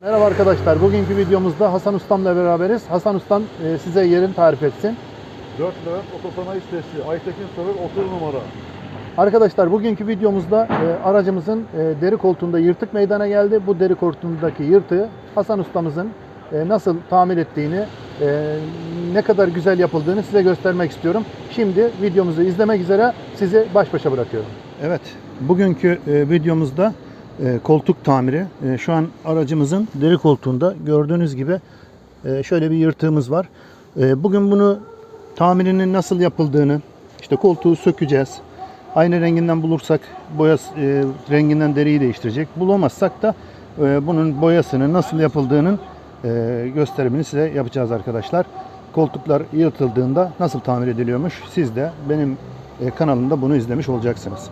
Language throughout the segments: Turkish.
Merhaba arkadaşlar. Bugünkü videomuzda Hasan Ustam'la beraberiz. Hasan Ustam e, size yerini tarif etsin. 4 Levent Otosanayi sitesi, Aytekin Sokak 30 numara. Arkadaşlar bugünkü videomuzda e, aracımızın e, deri koltuğunda yırtık meydana geldi. Bu deri koltuğundaki yırtığı Hasan Ustam'ızın e, nasıl tamir ettiğini, e, ne kadar güzel yapıldığını size göstermek istiyorum. Şimdi videomuzu izlemek üzere sizi baş başa bırakıyorum. Evet, bugünkü e, videomuzda e, koltuk tamiri. E, şu an aracımızın deri koltuğunda gördüğünüz gibi e, şöyle bir yırtığımız var. Bugün bunu tamirinin nasıl yapıldığını, işte koltuğu sökeceğiz. Aynı renginden bulursak boya renginden deriyi değiştirecek. Bulamazsak da bunun boyasının nasıl yapıldığının gösterimini size yapacağız arkadaşlar. Koltuklar yırtıldığında nasıl tamir ediliyormuş siz de benim kanalımda bunu izlemiş olacaksınız.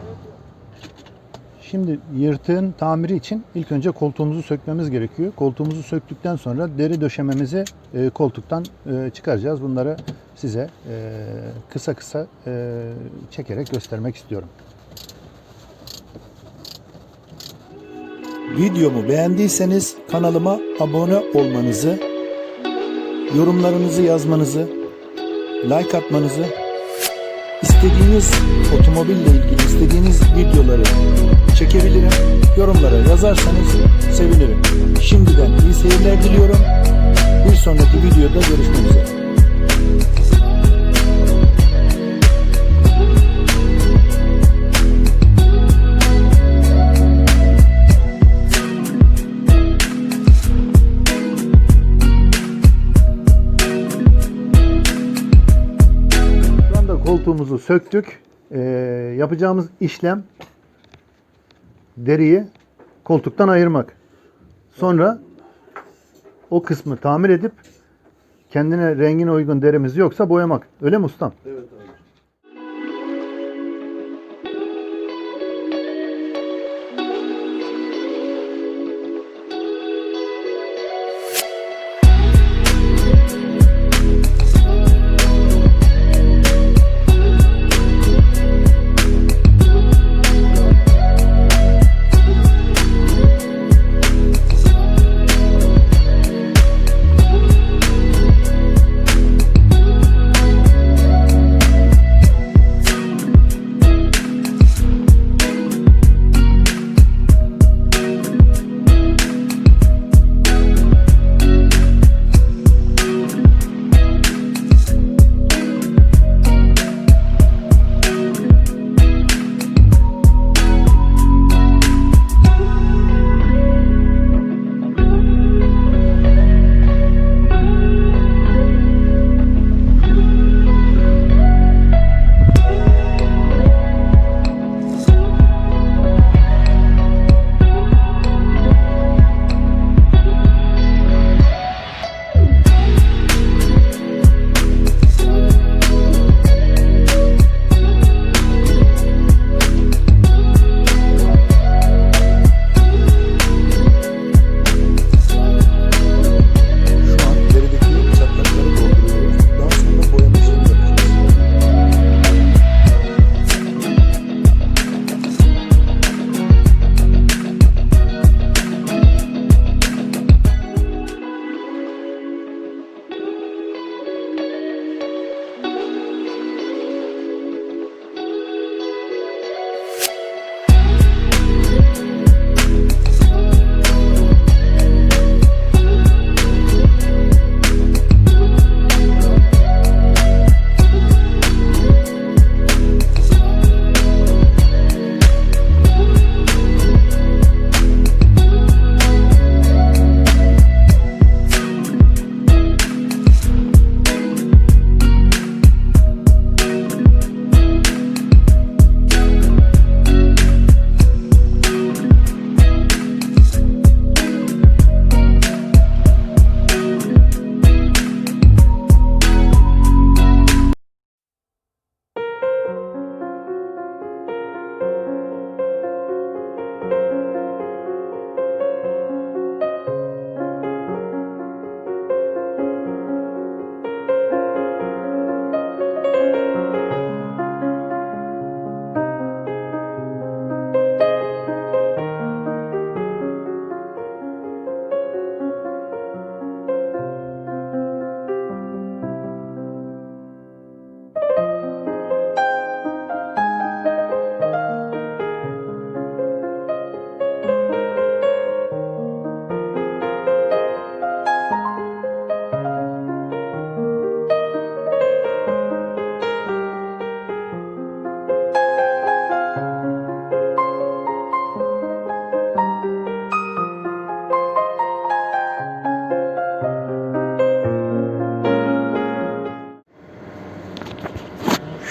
Şimdi yırtığın tamiri için ilk önce koltuğumuzu sökmemiz gerekiyor. Koltuğumuzu söktükten sonra deri döşememizi e, koltuktan e, çıkaracağız. Bunları size e, kısa kısa e, çekerek göstermek istiyorum. Videomu beğendiyseniz kanalıma abone olmanızı, yorumlarınızı yazmanızı, like atmanızı, istediğiniz otomobille ilgili istediğiniz videoları çekebilirim. Yorumlara yazarsanız sevinirim. Şimdiden iyi seyirler diliyorum. Bir sonraki videoda görüşmek üzere. Koltuğumuzu söktük. E, yapacağımız işlem deriyi koltuktan ayırmak. Sonra o kısmı tamir edip kendine rengine uygun derimiz yoksa boyamak. Öyle mi ustam? Evet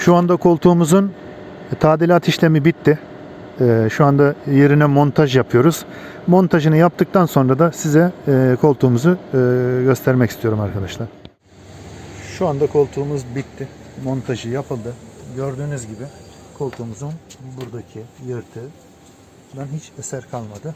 Şu anda koltuğumuzun tadilat işlemi bitti. Ee, Şu anda yerine montaj yapıyoruz. Montajını yaptıktan sonra da size e, koltuğumuzu e, göstermek istiyorum arkadaşlar. Şu anda koltuğumuz bitti. Montajı yapıldı. Gördüğünüz gibi koltuğumuzun buradaki yırtığı hiç eser kalmadı.